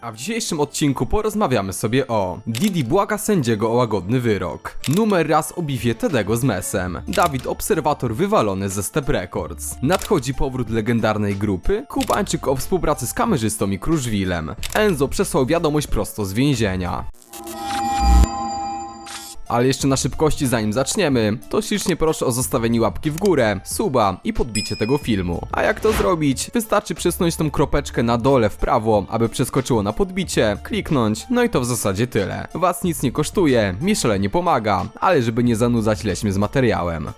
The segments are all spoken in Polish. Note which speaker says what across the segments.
Speaker 1: A w dzisiejszym odcinku porozmawiamy sobie o Didi błaga sędziego o łagodny wyrok, numer raz o bifie Tedego z Mesem, Dawid Obserwator wywalony ze Step Records, nadchodzi powrót legendarnej grupy, Kubańczyk o współpracy z kamerzystą i Kruszwilem, Enzo przesłał wiadomość prosto z więzienia. Ale jeszcze na szybkości zanim zaczniemy, to ślicznie proszę o zostawienie łapki w górę, suba i podbicie tego filmu. A jak to zrobić? Wystarczy przesunąć tą kropeczkę na dole w prawo, aby przeskoczyło na podbicie, kliknąć, no i to w zasadzie tyle. Was nic nie kosztuje, mi szalenie pomaga, ale żeby nie zanudzać lećmy z materiałem.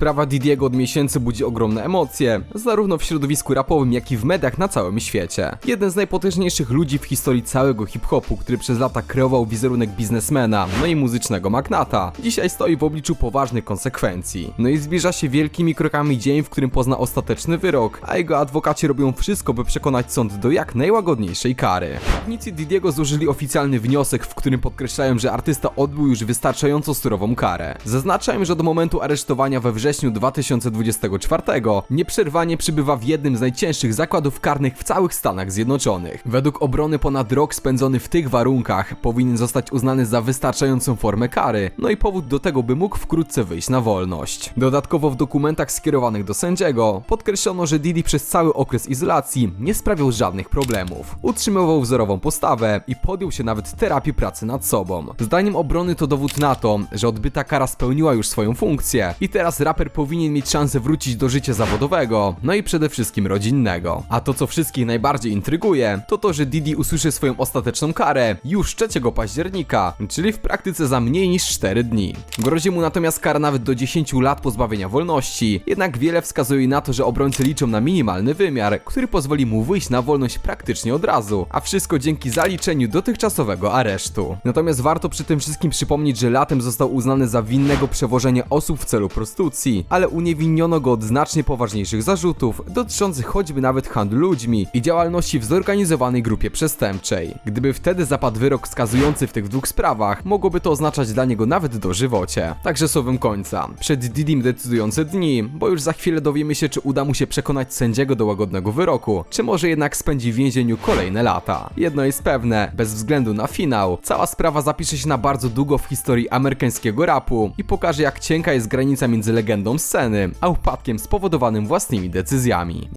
Speaker 1: Sprawa Didiego od miesięcy budzi ogromne emocje, zarówno w środowisku rapowym, jak i w mediach na całym świecie. Jeden z najpotężniejszych ludzi w historii całego hip-hopu, który przez lata kreował wizerunek biznesmena, no i muzycznego magnata, dzisiaj stoi w obliczu poważnych konsekwencji. No i zbliża się wielkimi krokami dzień, w którym pozna ostateczny wyrok, a jego adwokaci robią wszystko, by przekonać sąd do jak najłagodniejszej kary. Prawnicy Didiego złożyli oficjalny wniosek, w którym podkreślają, że artysta odbył już wystarczająco surową karę. Zaznaczają, że do momentu aresztowania we wrześniu 2024 nieprzerwanie przybywa w jednym z najcięższych zakładów karnych w całych Stanach Zjednoczonych. Według obrony ponad rok spędzony w tych warunkach powinien zostać uznany za wystarczającą formę kary, no i powód do tego, by mógł wkrótce wyjść na wolność. Dodatkowo w dokumentach skierowanych do sędziego podkreślono, że Didi przez cały okres izolacji nie sprawiał żadnych problemów. Utrzymywał wzorową postawę i podjął się nawet terapii pracy nad sobą. Zdaniem obrony to dowód na to, że odbyta kara spełniła już swoją funkcję i teraz raper powinien mieć szansę wrócić do życia zawodowego, no i przede wszystkim rodzinnego. A to co wszystkich najbardziej intryguje, to to, że Didi usłyszy swoją ostateczną karę już 3 października, czyli w praktyce za mniej niż 4 dni. Grozi mu natomiast kara nawet do 10 lat pozbawienia wolności, jednak wiele wskazuje na to, że obrońcy liczą na minimalny wymiar, który pozwoli mu wyjść na wolność praktycznie od razu, a wszystko dzięki zaliczeniu dotychczasowego aresztu. Natomiast warto przy tym wszystkim przypomnieć, że latem został uznany za winnego przewożenia osób w celu prostytucji, ale uniewinniono go od znacznie poważniejszych zarzutów, dotyczących choćby nawet handlu ludźmi i działalności w zorganizowanej grupie przestępczej. Gdyby wtedy zapadł wyrok skazujący w tych dwóch sprawach, mogłoby to oznaczać dla niego nawet dożywocie. Także słowem końca. Przed Didim decydujące dni, bo już za chwilę dowiemy się, czy uda mu się przekonać sędziego do łagodnego wyroku, czy może jednak spędzi w więzieniu kolejne lata. Jedno jest pewne, bez względu na finał, cała sprawa zapisze się na bardzo długo w historii amerykańskiego rapu i pokaże jak cienka jest granica między legendą sceny, a upadkiem spowodowanym własnymi decyzjami.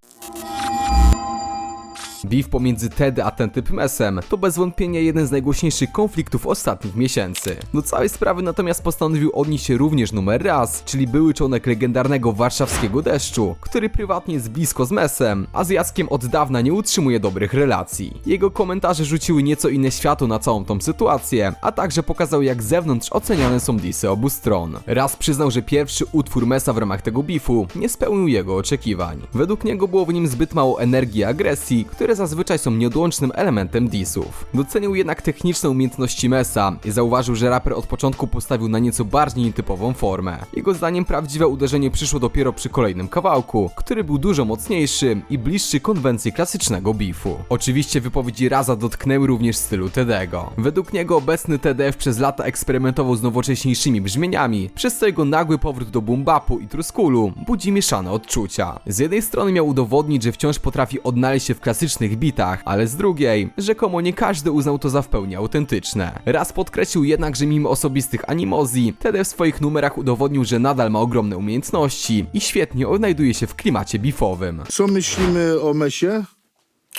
Speaker 1: Beef pomiędzy Ted a ten typ Mesem to bez wątpienia jeden z najgłośniejszych konfliktów ostatnich miesięcy. Do całej sprawy natomiast postanowił odnieść się również numer raz, czyli były członek legendarnego warszawskiego deszczu, który prywatnie jest blisko z Mesem, a z Jackiem od dawna nie utrzymuje dobrych relacji. Jego komentarze rzuciły nieco inne światło na całą tą sytuację, a także pokazał jak z zewnątrz oceniane są disy obu stron. Raz przyznał, że pierwszy utwór Mesa w ramach tego beefu nie spełnił jego oczekiwań. Według niego było w nim zbyt mało energii i agresji, które zazwyczaj są nieodłącznym elementem disów. Docenił jednak techniczne umiejętności Mesa i zauważył, że raper od początku postawił na nieco bardziej nietypową formę. Jego zdaniem prawdziwe uderzenie przyszło dopiero przy kolejnym kawałku, który był dużo mocniejszy i bliższy konwencji klasycznego beefu. Oczywiście wypowiedzi Raza dotknęły również stylu Tedego. Według niego obecny TDF przez lata eksperymentował z nowocześniejszymi brzmieniami, przez co jego nagły powrót do boom-bapu i truskulu budzi mieszane odczucia. Z jednej strony miał udowodnić, że wciąż potrafi odnaleźć się w klasycznych bitach, ale z drugiej, rzekomo nie każdy uznał to za w pełni autentyczne. Raz podkreślił jednak, że mimo osobistych animozji, Tede w swoich numerach udowodnił, że nadal ma ogromne umiejętności i świetnie odnajduje się w klimacie beefowym.
Speaker 2: Co myślimy o Mesie?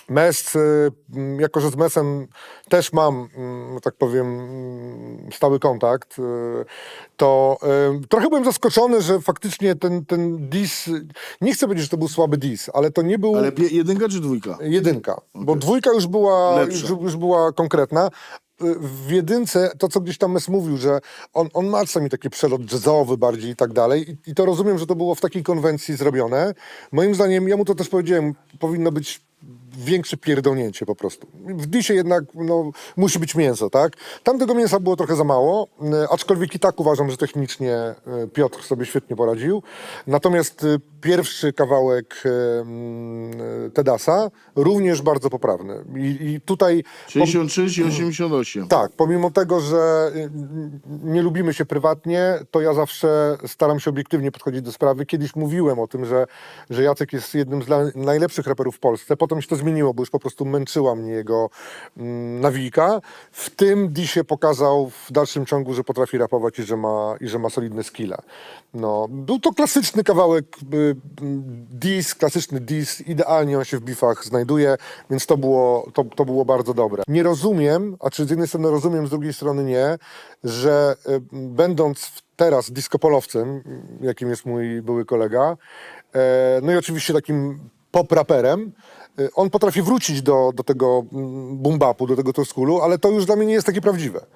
Speaker 3: Mes, y, jako że z Mesem też mam, mm, tak powiem, mm, stały kontakt, y, to y, trochę byłem zaskoczony, że faktycznie ten, ten dis, nie chcę powiedzieć, że to był słaby dis, ale to nie był
Speaker 2: Ale jedynka czy dwójka?
Speaker 3: jedynka, bo dwójka już była, już, już była konkretna. W jedynce, to co gdzieś tam Mes mówił, że on, on ma czasami taki przelot jazzowy bardziej i tak dalej i, i to rozumiem, że to było w takiej konwencji zrobione. Moim zdaniem, ja mu to też powiedziałem, powinno być większe pierdolnięcie po prostu. W disie jednak no, musi być mięso, tak? Tamtego mięsa było trochę za mało, y, aczkolwiek i tak uważam, że technicznie y, Piotr sobie świetnie poradził. Natomiast y, pierwszy kawałek mm, Tedasa również bardzo poprawny. I, i tutaj...
Speaker 2: 63 czy 88?
Speaker 3: Tak, pomimo tego, że nie lubimy się prywatnie, to ja zawsze staram się obiektywnie podchodzić do sprawy. Kiedyś mówiłem o tym, że, że Jacek jest jednym z najlepszych raperów w Polsce, potem się to zmieniło, bo już po prostu męczyła mnie jego mm, nawijka. W tym disie pokazał w dalszym ciągu, że potrafi rapować i że ma, i że ma solidne skille. No, był to klasyczny kawałek y, mm, dis, klasyczny dis, idealnie on się w bifach znajduje, więc to było, to, to było bardzo dobre. Nie rozumiem, a czy z jednej strony rozumiem, z drugiej strony nie, że y, będąc w- teraz diskopolowcem, jakim jest mój były kolega, e, no i oczywiście takim pop-raperem, y, on potrafi wrócić do, do tego mm, boom-bapu, do tego toskulu, ale to już dla mnie nie jest takie prawdziwe.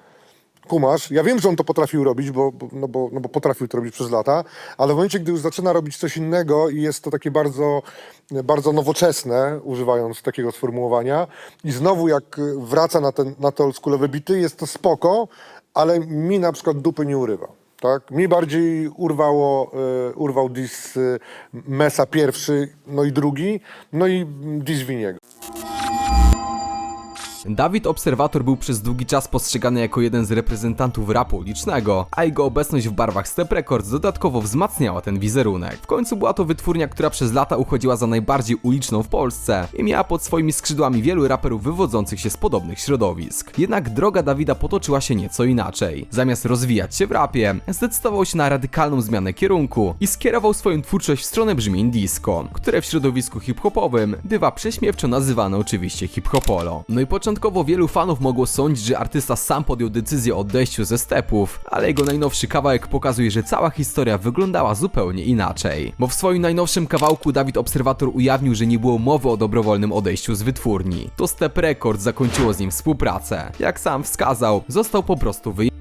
Speaker 3: Kumasz, ja wiem, że on to potrafił robić, bo, no bo, no bo potrafił to robić przez lata, ale w momencie, gdy już zaczyna robić coś innego i jest to takie bardzo, bardzo nowoczesne, używając takiego sformułowania, i znowu jak wraca na, ten, na te oldschoolowe bity, jest to spoko, ale mi na przykład dupy nie urywa. Tak? Mi bardziej urwało, y, urwał dis y, Mesa pierwszy, no i drugi, no i dis Winiego.
Speaker 1: Dawid Obserwator był przez długi czas postrzegany jako jeden z reprezentantów rapu ulicznego, a jego obecność w barwach Step Records dodatkowo wzmacniała ten wizerunek. W końcu była to wytwórnia, która przez lata uchodziła za najbardziej uliczną w Polsce i miała pod swoimi skrzydłami wielu raperów wywodzących się z podobnych środowisk. Jednak droga Dawida potoczyła się nieco inaczej. Zamiast rozwijać się w rapie, zdecydował się na radykalną zmianę kierunku i skierował swoją twórczość w stronę brzmień disco, które w środowisku hip-hopowym bywa prześmiewczo nazywane oczywiście hip-hopolo. No i początkowo wielu fanów mogło sądzić, że artysta sam podjął decyzję o odejściu ze stepów, ale jego najnowszy kawałek pokazuje, że cała historia wyglądała zupełnie inaczej. Bo w swoim najnowszym kawałku Dawid Obserwator ujawnił, że nie było mowy o dobrowolnym odejściu z wytwórni. To Step Records zakończyło z nim współpracę. Jak sam wskazał, został po prostu wyjęty.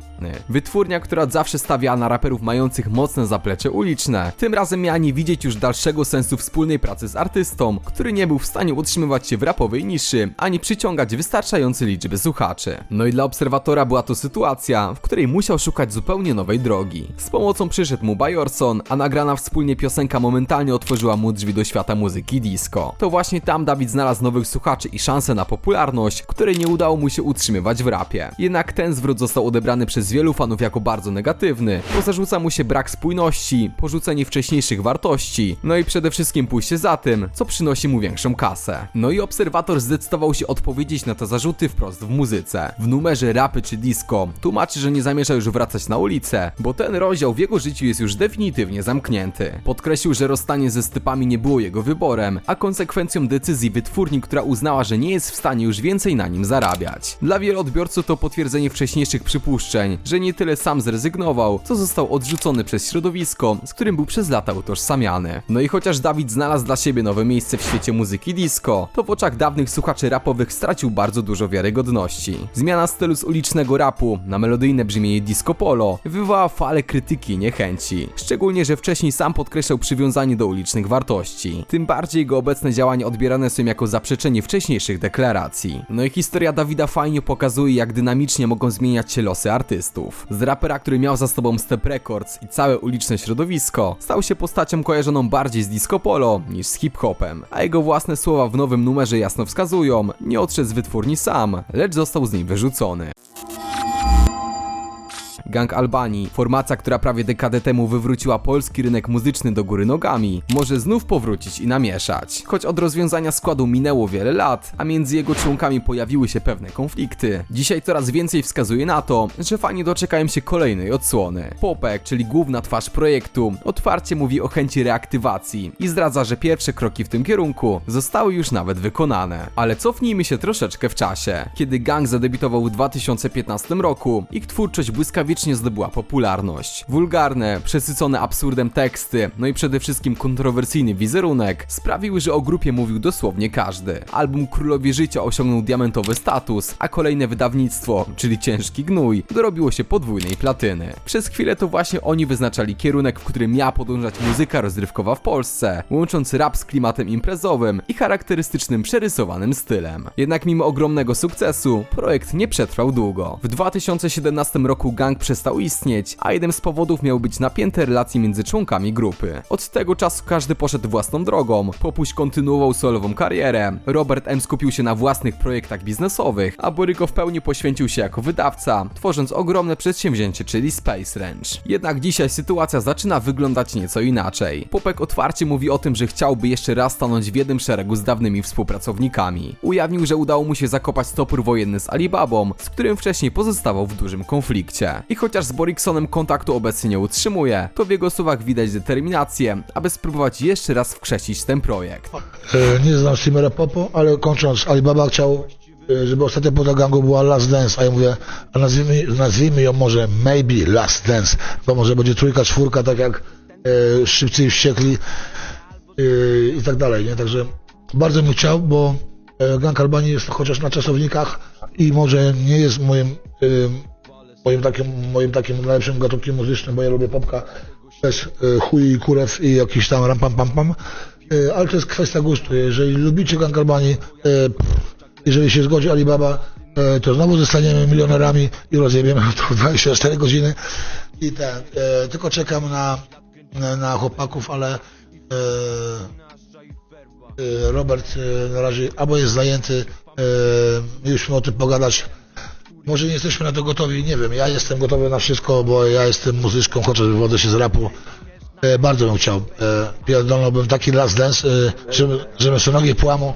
Speaker 1: Wytwórnia, która zawsze stawiała na raperów mających mocne zaplecze uliczne, tym razem miała nie widzieć już dalszego sensu wspólnej pracy z artystą, który nie był w stanie utrzymywać się w rapowej niszy, ani przyciągać wystarczającej liczby słuchaczy. No i dla obserwatora była to sytuacja, w której musiał szukać zupełnie nowej drogi. Z pomocą przyszedł mu Bajorson, a nagrana wspólnie piosenka momentalnie otworzyła mu drzwi do świata muzyki disco. To właśnie tam Dawid znalazł nowych słuchaczy i szansę na popularność, której nie udało mu się utrzymywać w rapie. Jednak ten zwrot został odebrany przez wielu fanów jako bardzo negatywny, bo zarzuca mu się brak spójności, porzucenie wcześniejszych wartości, no i przede wszystkim pójście za tym, co przynosi mu większą kasę. No i obserwator zdecydował się odpowiedzieć na te zarzuty wprost w muzyce. W numerze rapy czy disco tłumaczy, że nie zamierza już wracać na ulicę, bo ten rozdział w jego życiu jest już definitywnie zamknięty. Podkreślił, że rozstanie ze stypami nie było jego wyborem, a konsekwencją decyzji wytwórni, która uznała, że nie jest w stanie już więcej na nim zarabiać. Dla wielu odbiorców to potwierdzenie wcześniejszych przypuszczeń, że nie tyle sam zrezygnował, co został odrzucony przez środowisko, z którym był przez lata utożsamiany. No i chociaż Dawid znalazł dla siebie nowe miejsce w świecie muzyki disco, to w oczach dawnych słuchaczy rapowych stracił bardzo dużo wiarygodności. Zmiana stylu z ulicznego rapu na melodyjne brzmienie disco polo wywołała falę krytyki i niechęci. Szczególnie, że wcześniej sam podkreślał przywiązanie do ulicznych wartości. Tym bardziej jego obecne działania odbierane są jako zaprzeczenie wcześniejszych deklaracji. No i historia Dawida fajnie pokazuje, jak dynamicznie mogą zmieniać się losy artystów. Z rapera, który miał za sobą Step Records i całe uliczne środowisko, stał się postacią kojarzoną bardziej z disco polo niż z hip-hopem, a jego własne słowa w nowym numerze jasno wskazują, nie odszedł z wytwórni sam, lecz został z niej wyrzucony. Gang Albanii, formacja, która prawie dekadę temu wywróciła polski rynek muzyczny do góry nogami, może znów powrócić i namieszać. Choć od rozwiązania składu minęło wiele lat, a między jego członkami pojawiły się pewne konflikty. Dzisiaj coraz więcej wskazuje na to, że fani doczekają się kolejnej odsłony. Popek, czyli główna twarz projektu, otwarcie mówi o chęci reaktywacji i zdradza, że pierwsze kroki w tym kierunku zostały już nawet wykonane. Ale cofnijmy się troszeczkę w czasie. Kiedy gang zadebiutował w 2015 roku, ich twórczość błyskawicznie zdobyła popularność. Wulgarne, przesycone absurdem teksty, no i przede wszystkim kontrowersyjny wizerunek sprawiły, że o grupie mówił dosłownie każdy. Album Królowie Życia osiągnął diamentowy status, a kolejne wydawnictwo, czyli Ciężki Gnój, dorobiło się podwójnej platyny. Przez chwilę to właśnie oni wyznaczali kierunek, w którym miała podążać muzyka rozrywkowa w Polsce, łącząc rap z klimatem imprezowym i charakterystycznym przerysowanym stylem. Jednak mimo ogromnego sukcesu, projekt nie przetrwał długo. W 2017 roku gang przestał istnieć, a jednym z powodów miały być napięte relacje między członkami grupy. Od tego czasu każdy poszedł własną drogą. Popuś kontynuował solową karierę, Robert M. skupił się na własnych projektach biznesowych, a Boryko w pełni poświęcił się jako wydawca, tworząc ogromne przedsięwzięcie, czyli Space Range. Jednak dzisiaj sytuacja zaczyna wyglądać nieco inaczej. Popek otwarcie mówi o tym, że chciałby jeszcze raz stanąć w jednym szeregu z dawnymi współpracownikami. Ujawnił, że udało mu się zakopać topór wojenny z Alibabą, z którym wcześniej pozostawał w dużym konflikcie. I chociaż z Boriksonem kontaktu obecnie nie utrzymuje, to w jego słowach widać determinację, aby spróbować jeszcze raz wkrzesić ten projekt.
Speaker 4: E, Nie znam Steamera Popo, ale kończąc, Alibaba chciał, e, żeby ostatnia płyta gangu była Last Dance, a ja mówię, a nazwijmy, nazwijmy ją może Maybe Last Dance, bo może będzie trójka, czwórka, tak jak e, Szybcy i Wściekli e, i tak dalej, nie? Także bardzo bym chciał, bo e, gang Albanii jest chociaż na czasownikach i może nie jest moim, e, moim takim, moim takim najlepszym gatunkiem muzycznym, bo ja lubię popka bez e, chuj i kurew i jakiś tam ram pam pam pam. E, Ale to jest kwestia gustu. Jeżeli lubicie gang Albanii, e, jeżeli się zgodzi Alibaba, to znowu zostaniemy milionerami i rozjebiemy to w 24 godziny. I tak, tylko czekam na, na, chłopaków, ale Robert na razie albo jest zajęty, mieliśmy o tym pogadać. Może nie jesteśmy na to gotowi, nie wiem. Ja jestem gotowy na wszystko, bo ja jestem muzyczką, chociaż wywodzę się z rapu. E, bardzo bym chciał. E, pierdolnąłbym taki last dance, e, żeby, żeby sobie nogi płamą.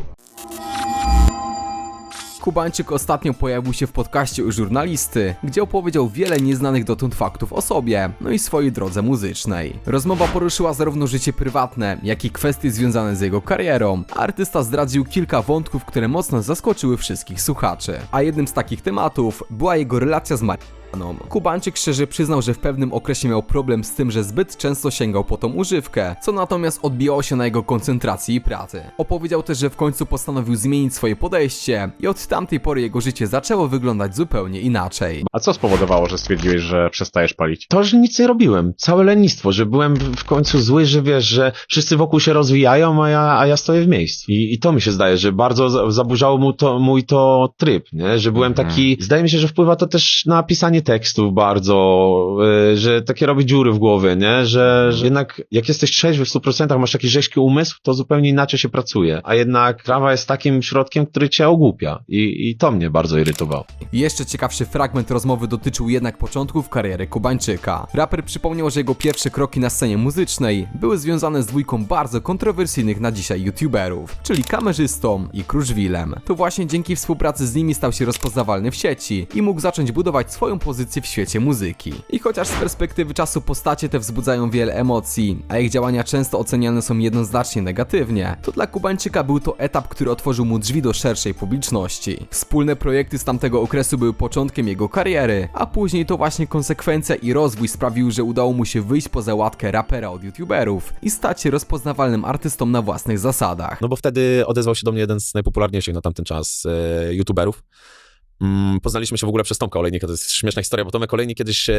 Speaker 1: Kubańczyk ostatnio pojawił się w podcaście u żurnalisty, gdzie opowiedział wiele nieznanych dotąd faktów o sobie, no i swojej drodze muzycznej. Rozmowa poruszyła zarówno życie prywatne, jak i kwestie związane z jego karierą. Artysta zdradził kilka wątków, które mocno zaskoczyły wszystkich słuchaczy. A jednym z takich tematów była jego relacja z marihuaną. Kubańczyk szczerze przyznał, że w pewnym okresie miał problem z tym, że zbyt często sięgał po tą używkę, co natomiast odbijało się na jego koncentracji i pracy. Opowiedział też, że w końcu postanowił zmienić swoje podejście i od tamtej pory jego życie zaczęło wyglądać zupełnie inaczej.
Speaker 5: A co spowodowało, że stwierdziłeś, że przestajesz palić? To, że nic nie robiłem. Całe lenistwo, że byłem w końcu zły, że wiesz, że wszyscy wokół się rozwijają, a ja, a ja stoję w miejscu. I, I to mi się zdaje, że bardzo za- zaburzało mu to, mój to tryb, nie? Że byłem taki, zdaje mi się, że wpływa to też na pisanie tekstów bardzo, y, że takie robi dziury w głowie, nie? Że, że jednak jak jesteś trzeźwy w 100%, masz taki rzeźki umysł, to zupełnie inaczej się pracuje. A jednak trawa jest takim środkiem, który cię ogłupia. I, i to mnie bardzo irytowało.
Speaker 1: Jeszcze ciekawszy fragment rozmowy dotyczył jednak początków kariery Kubańczyka. Raper przypomniał, że jego pierwsze kroki na scenie muzycznej były związane z dwójką bardzo kontrowersyjnych na dzisiaj youtuberów, czyli kamerzystą i Kruszwilem. To właśnie dzięki współpracy z nimi stał się rozpoznawalny w sieci i mógł zacząć budować swoją pozycję w świecie muzyki. I chociaż z perspektywy czasu postacie te wzbudzają wiele emocji, a ich działania często oceniane są jednoznacznie negatywnie, to dla Kubańczyka był to etap, który otworzył mu drzwi do szerszej publiczności. Wspólne projekty z tamtego okresu były początkiem jego kariery, a później to właśnie konsekwencja i rozwój sprawił, że udało mu się wyjść poza łatkę rapera od youtuberów i stać się rozpoznawalnym artystą na własnych zasadach.
Speaker 6: No bo wtedy odezwał się do mnie jeden z najpopularniejszych na tamten czas e, youtuberów. Mm, poznaliśmy się w ogóle przez Tomka Olejnika, to jest śmieszna historia, bo Tomek Olejnik kiedyś, e,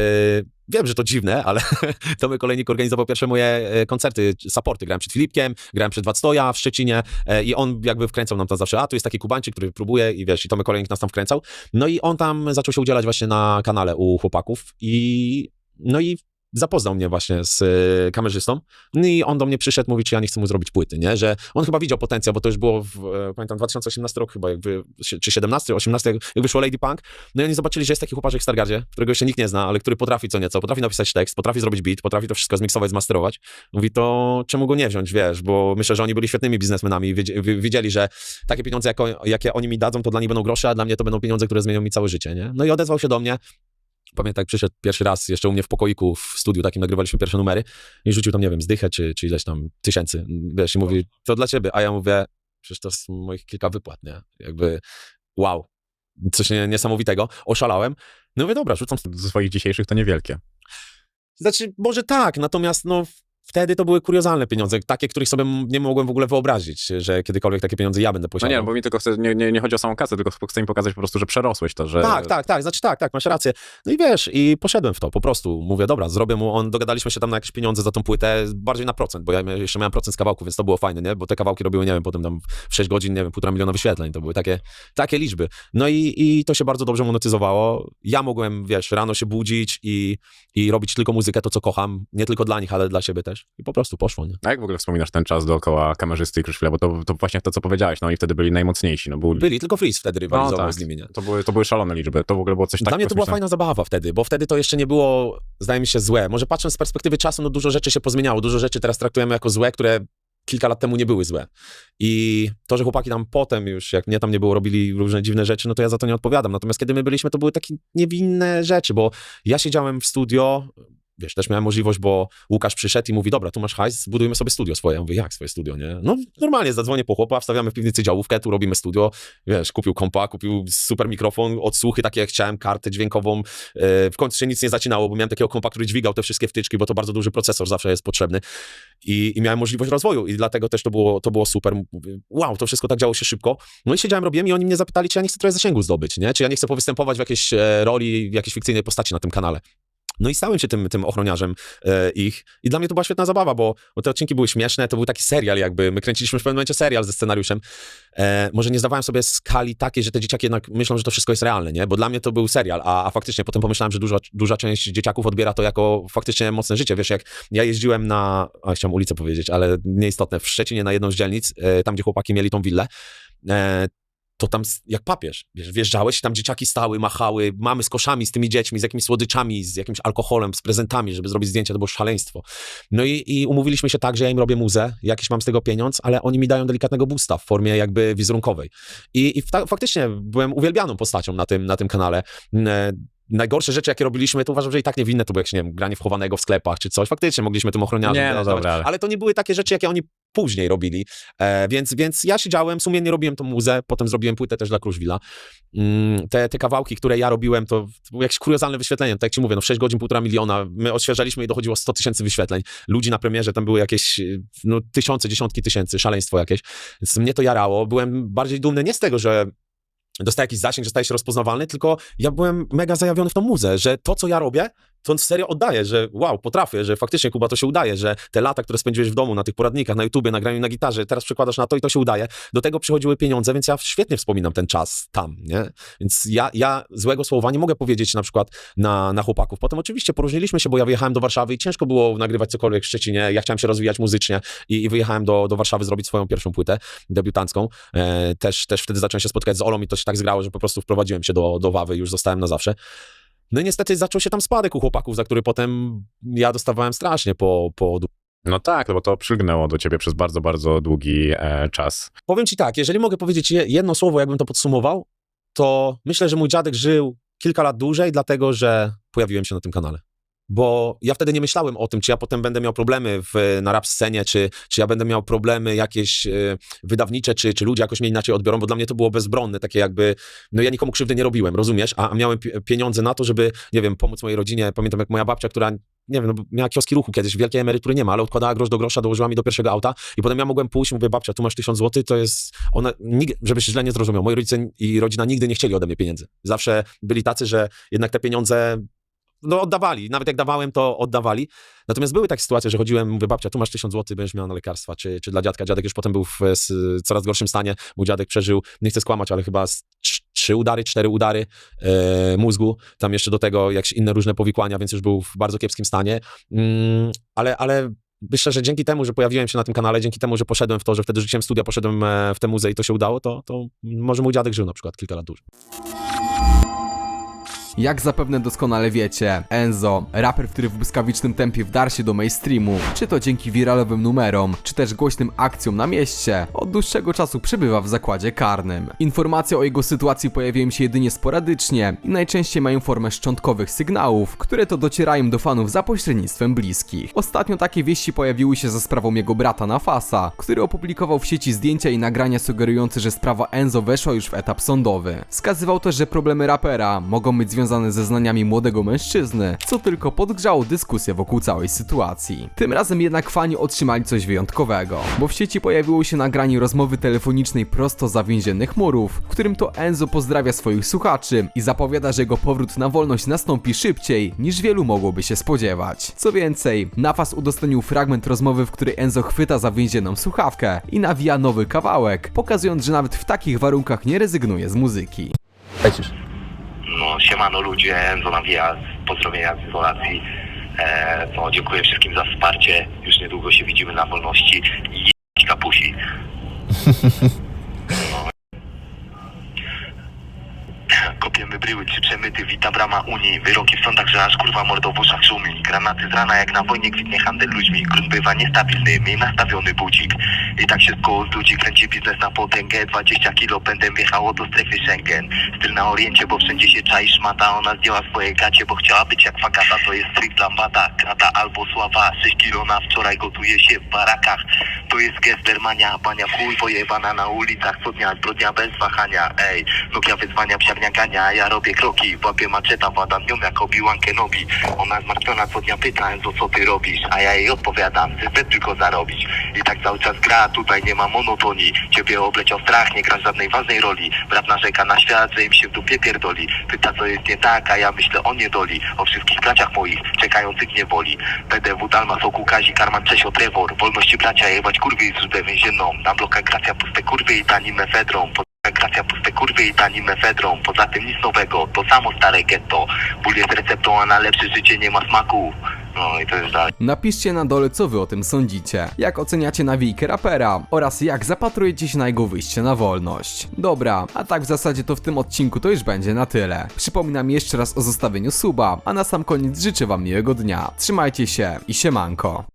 Speaker 6: wiem, że to dziwne, ale Tomek Olejnik organizował pierwsze moje e, koncerty, supporty, grałem przed Filipkiem, grałem przed Wactoja w Szczecinie e, i on jakby wkręcał nam tam zawsze, a tu jest taki Kubańczyk, który próbuje i wiesz, i Tomek Olejnik nas tam wkręcał. No i on tam zaczął się udzielać właśnie na kanale u chłopaków i no i zapoznał mnie właśnie z e, kamerzystą. No i on do mnie przyszedł, mówi, czy ja nie chcę mu zrobić płyty, nie? Że on chyba widział potencjał, bo to już było, w, e, pamiętam, 2018 rok chyba, jakby, czy 17, 18, jak jak wyszło Lady Punk. No i oni zobaczyli, że jest taki chłopaczek w Stargardzie, którego jeszcze nikt nie zna, ale który potrafi co nieco, potrafi napisać tekst, potrafi zrobić beat, potrafi to wszystko zmiksować, zmasterować. Mówi, to czemu go nie wziąć, wiesz, bo myślę, że oni byli świetnymi biznesmenami wiedzieli, że takie pieniądze, jakie oni mi dadzą, to dla nich będą grosze, a dla mnie to będą pieniądze, które zmienią mi całe życie, nie? No i odezwał się do mnie, Pamiętam, jak przyszedł pierwszy raz jeszcze u mnie w pokoiku w studiu, takim nagrywaliśmy pierwsze numery i rzucił tam, nie wiem, zdychę czy, czy ileś tam tysięcy, wiesz, i mówi, to dla ciebie, a ja mówię, przecież to jest moich kilka wypłat, nie? Jakby, wow, coś nie, niesamowitego, oszalałem. No mówię, dobra, rzucam
Speaker 7: ze swoich dzisiejszych to niewielkie.
Speaker 6: znaczy, może tak, natomiast no, wtedy to były kuriozalne pieniądze, takie, których sobie nie mogłem w ogóle wyobrazić, że kiedykolwiek takie pieniądze ja będę
Speaker 7: No
Speaker 6: posiadał.
Speaker 7: nie, bo mi tylko nie, nie, nie chodzi o samą kasę, tylko chcę mi pokazać po prostu, że przerosłeś to, że...
Speaker 6: Tak, tak, tak, znaczy tak, tak, masz rację. No i wiesz, i poszedłem w to, po prostu. Mówię, dobra, zrobię mu, on, dogadaliśmy się tam na jakieś pieniądze za tą płytę, bardziej na procent, bo ja jeszcze miałem procent z kawałku, więc to było fajne, nie? Bo te kawałki robiły, nie wiem, potem tam w 6 godzin, nie wiem, półtora miliona wyświetleń, to były takie, takie liczby. No i, i to się bardzo dobrze monetyzowało. Ja mogłem, wiesz, rano się budzić i, i robić tylko muzykę, to co kocham, nie tylko dla nich, ale dla siebie też. I po prostu poszło, nie?
Speaker 7: A jak w ogóle wspominasz ten czas dookoła kamerzysty i Kruszwila, bo to, to właśnie to, co powiedziałeś, no oni wtedy byli najmocniejsi, no był...
Speaker 6: Byli, tylko Freeze wtedy rywalizował
Speaker 7: No tak.
Speaker 6: z nimi, nie?
Speaker 7: To były, to były szalone liczby, to w ogóle było coś tak
Speaker 6: Dla mnie to była fajna zabawa wtedy, bo wtedy to jeszcze nie było, zdaje mi się, złe. Może patrząc z perspektywy czasu, no dużo rzeczy się pozmieniało, dużo rzeczy teraz traktujemy jako złe, które kilka lat temu nie były złe. I to, że chłopaki tam potem już, jak mnie tam nie było, robili różne dziwne rzeczy, no to ja za to nie odpowiadam. Natomiast kiedy my byliśmy, to były takie niewinne rzeczy, bo ja siedziałem w studio, wiesz, też miałem możliwość, bo Łukasz przyszedł i mówi, dobra, tu masz hajs, zbudujmy sobie studio swoje. Ja mówię, jak swoje studio, nie? No normalnie, zadzwonię po chłopa, wstawiamy w piwnicy działówkę, tu robimy studio, wiesz, kupił kompa, kupił super mikrofon, odsłuchy takie jak chciałem, kartę dźwiękową, E, w końcu się nic nie zacinało, bo miałem takiego kompa, który dźwigał te wszystkie wtyczki, bo to bardzo duży procesor zawsze jest potrzebny i, i miałem możliwość rozwoju i dlatego też to było, to było super. Wow, to wszystko tak działo się szybko. No i siedziałem, robiłem i oni mnie zapytali, czy ja nie chcę trochę zasięgu zdobyć, nie? Czy ja nie chcę powystępować w jakiejś e, roli, w jakiejś fikcyjnej postaci na tym kanale. No i stałem się tym, tym ochroniarzem e, ich i dla mnie to była świetna zabawa, bo, bo te odcinki były śmieszne, to był taki serial jakby, my kręciliśmy w pewnym momencie serial ze scenariuszem. E, może nie zdawałem sobie skali takiej, że te dzieciaki jednak myślą, że to wszystko jest realne, nie? Bo dla mnie to był serial, a, a faktycznie potem pomyślałem, że duża, duża część dzieciaków odbiera to jako faktycznie mocne życie. Wiesz, jak ja jeździłem na, a chciałem ulicę powiedzieć, ale nieistotne, w Szczecinie na jedną z dzielnic, e, tam gdzie chłopaki mieli tą willę, e, to tam jak papież, wiesz, wjeżdżałeś tam dzieciaki stały, machały, mamy z koszami, z tymi dziećmi, z jakimiś słodyczami, z jakimś alkoholem, z prezentami, żeby zrobić zdjęcia, to było szaleństwo. No i, i umówiliśmy się tak, że ja im robię muzę, jakiś mam z tego pieniądz, ale oni mi dają delikatnego boosta w formie jakby wizerunkowej. I, i fa- faktycznie byłem uwielbianą postacią na tym, na tym kanale. E, Najgorsze rzeczy, jakie robiliśmy, to uważam, że i tak niewinne to było jakieś, nie wiem, granie wchowanego w sklepach czy coś. Faktycznie mogliśmy tym ochroniarzom
Speaker 7: Nie, no dobra, ale-
Speaker 6: ale to nie były takie rzeczy, jakie oni później robili. E, więc, więc ja siedziałem, sumiennie robiłem tą muzę, potem zrobiłem płytę też dla Kruszwila. Mm, te, te kawałki, które ja robiłem, to, to było jakieś kuriozalne wyświetlenie. Tak jak ci mówię, no 6 godzin, półtora miliona. My odświeżaliśmy i dochodziło 100 tysięcy wyświetleń. Ludzi na premierze tam były jakieś no, tysiące, dziesiątki tysięcy, szaleństwo jakieś. Więc mnie to jarało. Byłem bardziej dumny nie z tego, że dostaję jakiś zasięg, że staję się rozpoznawalny, tylko ja byłem mega zajawiony w tą muzę, że to, co ja robię, to serio oddaję, że wow, potrafię, że faktycznie, Kuba, to się udaje, że te lata, które spędziłeś w domu, na tych poradnikach, na YouTubie, na graniu na gitarze, teraz przekładasz na to i to się udaje. Do tego przychodziły pieniądze, więc ja świetnie wspominam ten czas tam, nie? Więc ja, ja złego słowa nie mogę powiedzieć na przykład na, na chłopaków. Potem oczywiście poróżniliśmy się, bo ja wyjechałem do Warszawy i ciężko było nagrywać cokolwiek w Szczecinie. Ja chciałem się rozwijać muzycznie i, i wyjechałem do, do Warszawy zrobić swoją pierwszą płytę debiutancką. E, też, też wtedy zacząłem się spotykać z Olą i to się tak zgrało, że po prostu wprowadziłem się do, do Wawy i już zostałem na zawsze. No i niestety zaczął się tam spadek u chłopaków, za który potem ja dostawałem strasznie po, po
Speaker 7: No tak, no bo to przylgnęło do ciebie przez bardzo, bardzo długi e, czas.
Speaker 6: Powiem ci tak, jeżeli mogę powiedzieć je- jedno słowo, jakbym to podsumował, to myślę, że mój dziadek żył kilka lat dłużej, dlatego że pojawiłem się na tym kanale. Bo ja wtedy nie myślałem o tym, czy ja potem będę miał problemy w, na rap scenie, czy, czy ja będę miał problemy jakieś e, wydawnicze, czy, czy ludzie jakoś mnie inaczej odbiorą, bo dla mnie to było bezbronne, takie jakby, no ja nikomu krzywdy nie robiłem, rozumiesz? A, a miałem pi- pieniądze na to, żeby, nie wiem, pomóc mojej rodzinie. Pamiętam jak moja babcia, która nie wiem, no, miała kioski ruchu kiedyś, wielkiej emerytury nie ma, ale odkładała grosz do grosza, dołożyła mi do pierwszego auta i potem ja mogłem pójść, mówię, babcia, tu masz tysiąc złotych, to jest, ona, żebyś źle nie zrozumiał, moi rodzice i rodzina nigdy nie chcieli ode mnie pieniędzy. Zawsze byli tacy, że jednak te pieniądze no oddawali, nawet jak dawałem, to oddawali. Natomiast były takie sytuacje, że chodziłem, mówię, babcia, tu masz tysiąc złotych, będziesz miał na lekarstwa, czy, czy dla dziadka. Dziadek już potem był w coraz gorszym stanie. Mój dziadek przeżył, nie chcę skłamać, ale chyba trzy udary, cztery udary e, mózgu. Tam jeszcze do tego jakieś inne różne powikłania, więc już był w bardzo kiepskim stanie. Mm, ale, ale myślę, że dzięki temu, że pojawiłem się na tym kanale, dzięki temu, że poszedłem w to, że wtedy rzuciłem studia, poszedłem e, w tę muzę i to się udało, to, to może mój dziadek żył na przykład kilka lat dłużej.
Speaker 1: Jak zapewne doskonale wiecie, Enzo, raper, który w błyskawicznym tempie wdarł się do mainstreamu, czy to dzięki wiralowym numerom, czy też głośnym akcjom na mieście, od dłuższego czasu przebywa w zakładzie karnym. Informacje o jego sytuacji pojawiają się jedynie sporadycznie i najczęściej mają formę szczątkowych sygnałów, które to docierają do fanów za pośrednictwem bliskich. Ostatnio takie wieści pojawiły się za sprawą jego brata Nafasa, który opublikował w sieci zdjęcia i nagrania sugerujące, że sprawa Enzo weszła już w etap sądowy. Wskazywał też, że problemy rapera mogą być związane związane ze znaniami młodego mężczyzny, co tylko podgrzało dyskusję wokół całej sytuacji. Tym razem jednak fani otrzymali coś wyjątkowego, bo w sieci pojawiło się nagranie rozmowy telefonicznej prosto za więziennych murów, w którym to Enzo pozdrawia swoich słuchaczy i zapowiada, że jego powrót na wolność nastąpi szybciej niż wielu mogłoby się spodziewać. Co więcej, Nafas udostępnił fragment rozmowy, w której Enzo chwyta za więzienną słuchawkę i nawija nowy kawałek, pokazując, że nawet w takich warunkach nie rezygnuje z muzyki.
Speaker 8: No, siemano ludzie, Enzo nawija, pozdrowienia z izolacji. E, no, dziękuję wszystkim za wsparcie. Już niedługo się widzimy na wolności i kapusi. Kopiemy bryły, trzy przemyty, wita brama Unii. Wyroki w sądach, że aż kurwa mordo w szumi. Granaty z rana, jak na wojnie kwitnie handel ludźmi. Grunt bywa niestabilny, miej nastawiony budzik. I tak się z ludzi kręci biznes na potęgę. 20 kilo pędem wjechało do strefy Schengen. Styl na oriencie, bo wszędzie się czai szmata. Ona zdjęła swoje gacie, bo chciała być jak fakata. To jest trik lambata, krata albo sława. 6 kilo na wczoraj gotuje się w barakach. To jest gestermania, bania chuj pojebana na ulicach. Co dnia zbrodnia bez wahania. Ej, Nokia wyzwania, psiarnia gania. Ja robię kroki, łapię maczeta Władam nią jak Obi-Wan Kenobi. Ona zmartwiona co dnia pyta Enzo co ty robisz? A ja jej odpowiadam, chcę tylko zarobić I tak cały czas gra, tutaj nie ma monotonii. Ciebie obleciał strach, nie grasz żadnej ważnej roli. Brat narzeka na świat, że im się w dupie pierdoli. Pyta co jest nie tak, a ja myślę o niedoli. O wszystkich braciach moich, czekających nie boli PDW, Dalma, Soku, Kazi, Karman, Czesio, Trevor. Wolności bracia, jebać kurwy i służbę więzienną. Na bloka gracja, puste kurwy i tani mefedrą Po- Gracja, puste kurwy i tani mefedrą Poza tym nic nowego, to samo stare getto Ból jest receptą, a na lepsze życie nie ma smaku No i to jest dalej
Speaker 1: Napiszcie na dole, co wy o tym sądzicie, jak oceniacie nawijkę rapera oraz jak zapatrujecie się na jego wyjście na wolność. Dobra, a tak w zasadzie to w tym odcinku to już będzie na tyle. Przypominam jeszcze raz o zostawieniu suba, a na sam koniec życzę wam miłego dnia. Trzymajcie się i siemanko.